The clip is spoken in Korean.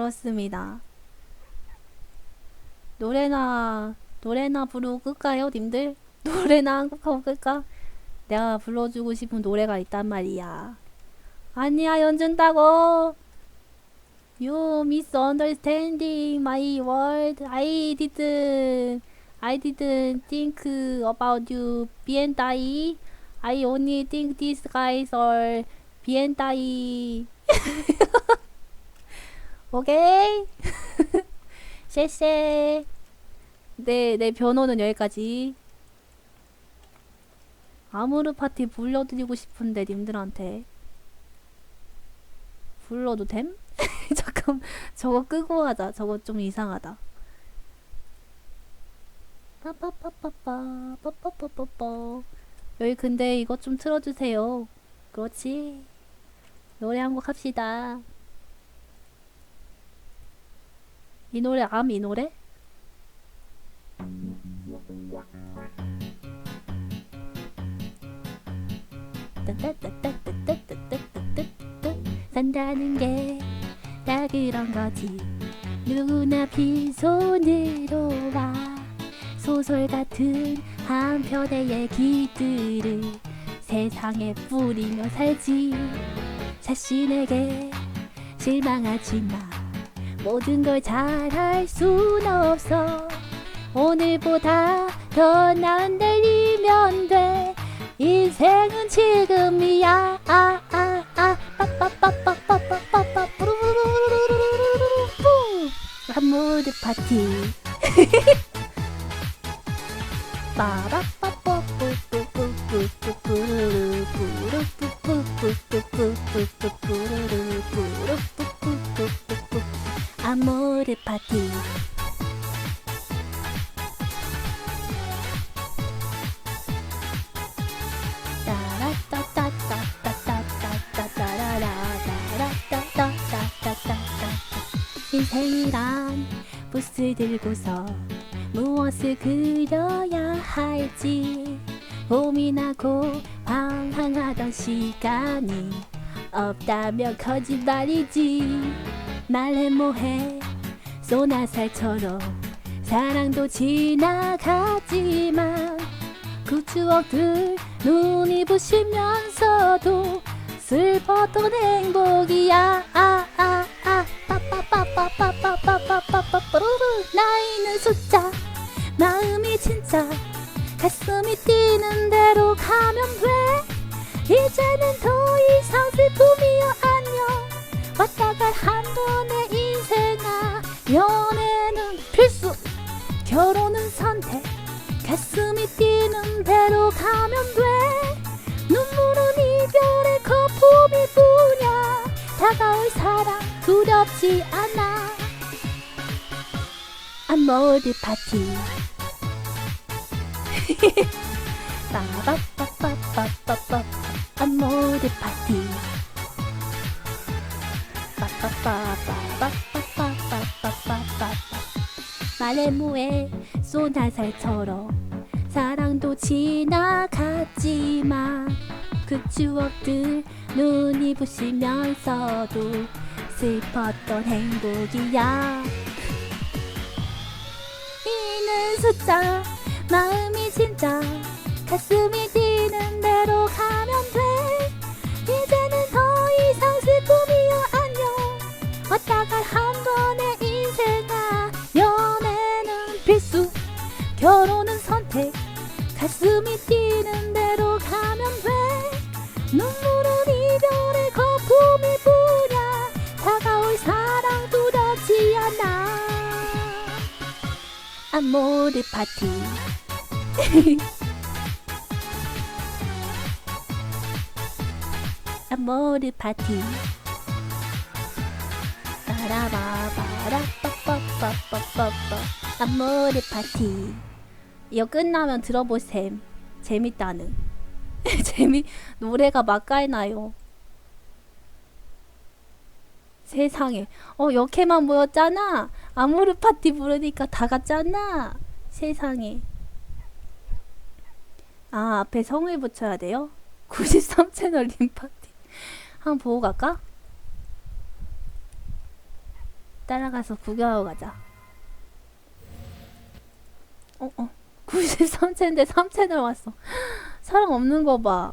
그렇습니다. 노래나 노래나 부르고 끌까요, 님들? 노래나 한곡 하고 끌까? 내가 불러주고 싶은 노래가 있단 말이야. 아니야, 연준다고. You misunderstanding my word. I didn't. I didn't think about you. B and I. I only think these guys are B and I. 오케이. 쎄쎄. 네, 내 변호는 여기까지. 아무르 파티 불러드리고 싶은데 님들한테 불러도 됨? 잠깐 저거 끄고 하자. 저거 좀 이상하다. 빠빠빠빠빠 빠빠빠빠빠 여기 근데 이거 좀 틀어주세요. 그렇지. 노래 한 곡 합시다. 이 노래 암 이 노래? 산다는 게 다 그런 거지. 누구나 빈손으로 와. 소설 같은 한 편의 얘기들을 세상에 뿌리며 살지. 자신에게 실망하지 마 모든 걸 잘할 순 없어 오늘보다 더 나은 내일이면 돼 인생은 지금이야 아 아 아 빠빠빠빠빠빠빠빠 뿌르르르르르르르르 한무드 파티 아모르 파티. 인생이란 부스 들고서 무엇을 그려야 할지 고민하고 방황하던 시간이 없다면 거짓말이지 말해 뭐해? 쏘나살처럼 사랑도 지나가지만 그 추억들 눈이 부시면서도 슬펐던 행복이야. 아 아 아. 빠빠빠빠빠빠빠빠빠빠빠르르 나이는 숫자 마음이 진짜 가슴이 뛰는 대로 가면 돼 이제는 더 이상 슬픔이여 안녕 왔다 갈 한 번의 인생아 연애는 필수 결혼은 선택 가슴이 뛰는 대로 가면 돼. 눈물은 이별의 거품일 뿐이야. 다가올 사랑 두렵지 않아. 아모르 파티 빠바빠빠빠빠빠 아모르 파티 뭐해 쏘나살처럼 사랑도 지나갔지만 그 추억들 눈이 부시면서도 슬펐던 행복이야 이는 숫자 마음이 진짜 가슴이 결혼은 선택. 가슴이 뛰는 대로 가면 돼. 눈물은 이별의 거품일 뿐이야. 다가올 사랑 두렵지 않아. 아모르 파티. 아모르 파티. 빠라바바라빠빠빠빠빠빠. 아모르 파티 이거 끝나면 들어보셈. 재밌다는. 재미 노래가 막깔나요. 세상에. 어 역해만 모였잖아. 아모르 파티 부르니까 다 갔잖아. 세상에. 아 앞에 성을 붙여야 돼요? 93채널 림파티. 한번 보고 갈까? 따라가서 구경하고 가자. 어, 어. 93채인데 3채 나왔어. 사람 없는 거 봐.